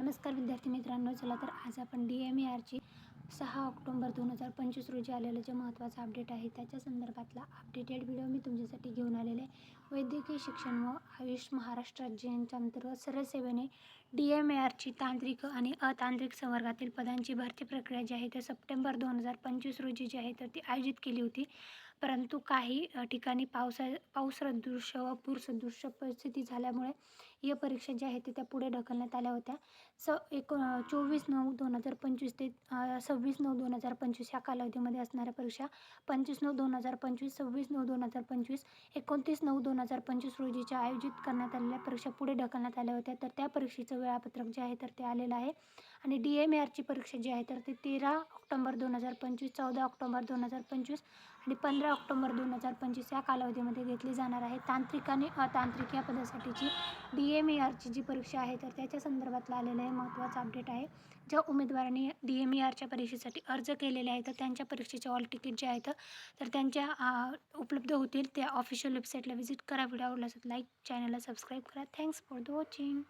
नमस्कार विद्यार्थी मित्रांनो चला तर आज आपण डी एम ए आरची सहा ऑक्टोंबर दोन हजार पंचवीस रोजी आलेलं जे महत्त्वाचं अपडेट आहे त्याच्या संदर्भातला अपडेटेड व्हिडिओ मी तुमच्यासाठी घेऊन आलेले आहे. वैद्यकीय शिक्षण व आयुष महाराष्ट्र राज्य यांच्या अंतर्गत सरळ सेवेने डी एम ए आरची तांत्रिक आणि अतांत्रिक संवर्गातील पदांची भरती प्रक्रिया जी आहे ते सप्टेंबर दोन हजार पंचवीस रोजी जी आहे तर ती आयोजित केली होती. परंतु काही ठिकाणी पावसा पाऊससदृश्य व पूरसदृश्य परिस्थिती झाल्यामुळे या परीक्षा ज्या आहेत त्या पुढे ढकलण्यात आल्या होत्या. स एक चोवीस नऊ दोन हजार पंचवीस ते सव्वीस नऊ दोन हजार पंचवीस या कालावधीमध्ये असणाऱ्या परीक्षा. पंचवीस नऊ दोन हजार पंचवीस सव्वीस नऊ दोन हजार पंचवीस एकोणतीस नऊ दोन हजार पंचवीस रोजीच्या आयोजित करण्यात आलेल्या परीक्षा पुढे ढकलण्यात आल्या होत्या. तर त्या परीक्षेचं वेळापत्रक जे आहे तर ते आलेलं आहे. आणि डी एम ए आरची परीक्षा जी आहे तर ते तेरा ऑक्टोंबर दोन हजार पंचवीस चौदा ऑक्टोंबर दोन हजार पंचवीस आणि पंधरा ऑक्टोंबर दोन हजार पंचवीस या कालावधीमध्ये घेतली जाणार आहे. तांत्रिक आणि अतांत्रिक या पदासाठीची डी एम ए आरची जी परीक्षा आहे तर त्याच्या संदर्भातला आले आलेलं आहे. महत्त्वाचं अपडेट आहे. ज्या उमेदवारांनी डी एम ई आरच्या परीक्षेसाठी अर्ज केलेले आहेत तर त्यांच्या परीक्षेचे ऑल तिकीट जे आहेत तर त्यांच्या उपलब्ध होतील. त्या ऑफिशियल वेबसाईटला व्हिजिट करा. व्हिडिओ आवडला लाईक चॅनलला सबस्क्राईब करा. Thanks for the watching